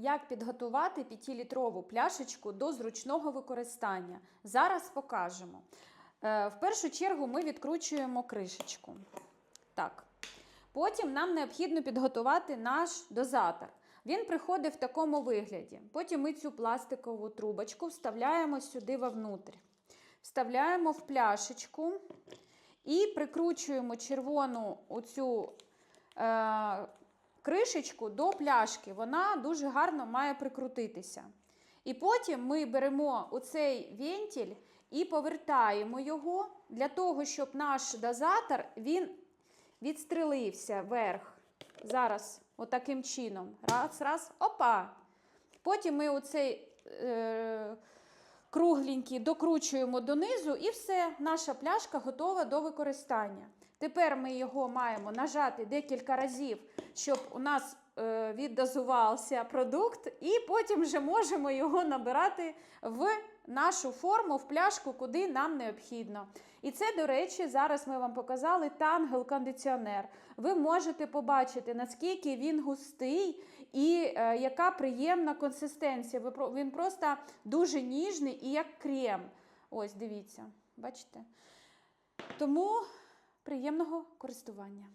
Як підготувати 5-літрову пляшечку до зручного використання? Зараз покажемо. Е, В першу чергу ми відкручуємо кришечку. Так. Потім нам необхідно підготувати наш дозатор. Він приходить в такому вигляді. Потім ми цю пластикову трубочку вставляємо сюди вовнутрь. Вставляємо в пляшечку і прикручуємо червону оцю е, кришечку до пляшки. Вона дуже гарно має прикрутитися. І потім ми беремо оцей вентиль і повертаємо його для того, щоб наш дозатор він відстрелився вверх. Зараз, отаким чином. Раз, раз, опа. Потім ми оцей е, кругленький докручуємо донизу, і все, наша пляшка готова до використання. Тепер ми його маємо нажати декілька разів, щоб у нас е, віддозувався продукт, і потім вже можемо його набирати в нашу форму, в пляшку, куди нам необхідно. І це, до речі, зараз ми вам показали тангел-кондиціонер. Ви можете побачити, наскільки він густий і е, яка приємна консистенція. Він просто дуже ніжний і як крем. Ось, дивіться, бачите? Тому приємного користування.